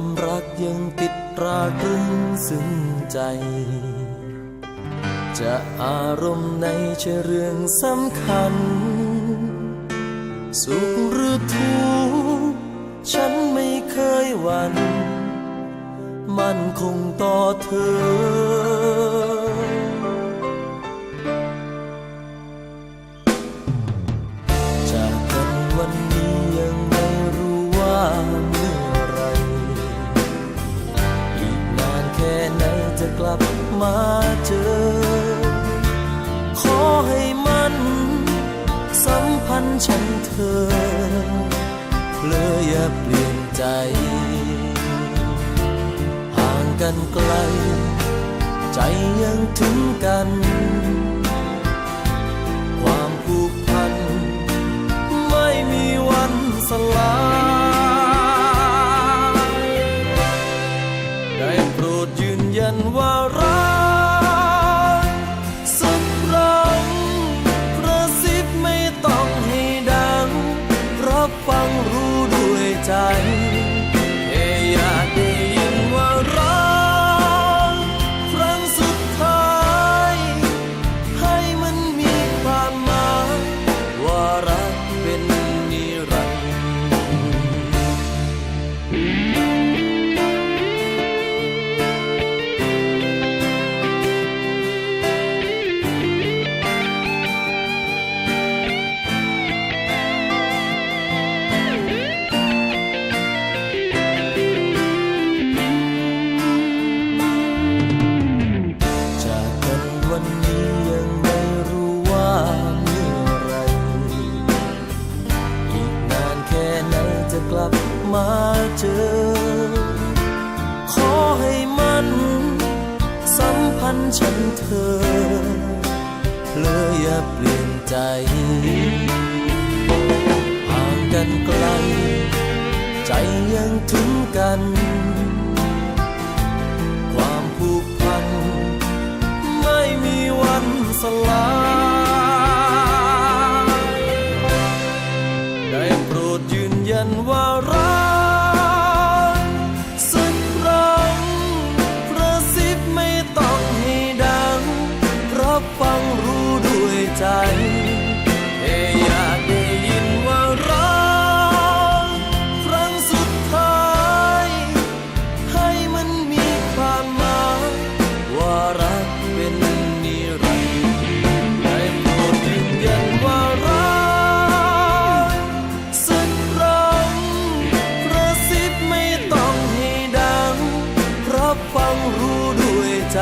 ำรักยังติดตราตรึงซึ้งใจ จะอารมณ์ในใช่เรื่องสำคัญ สุขหรือทุกข์ฉันไม่เคยหวั่นมันคงต่อเธอจากกันวันนี้ยังไม่รู้ว่า ลับมาเจอ ขอให้มันสัมพันธ์ฉันเธอเพลออย่าเปลี่ยนใจ ห่างกันไกล ใจยังถึงกัน กลับมาเจอ ขอให้มันสัมพันธ์ฉันเธอเลยอย่าเปลี่ยนใจ ห่างกันไกล ใจยังถึงกัน ความผูกพัน ไม่มีวันสลาย ใจแยากได้ยินว่ารักครั้งสุดท้าย ให้มันมีความหมายว่ารักเป็นนิรันดร์ให้โปรดยืนยันว่ารักสักรั้งกระซิบไม่ต้องให้ดังรับฟังรู้ด้วยใจ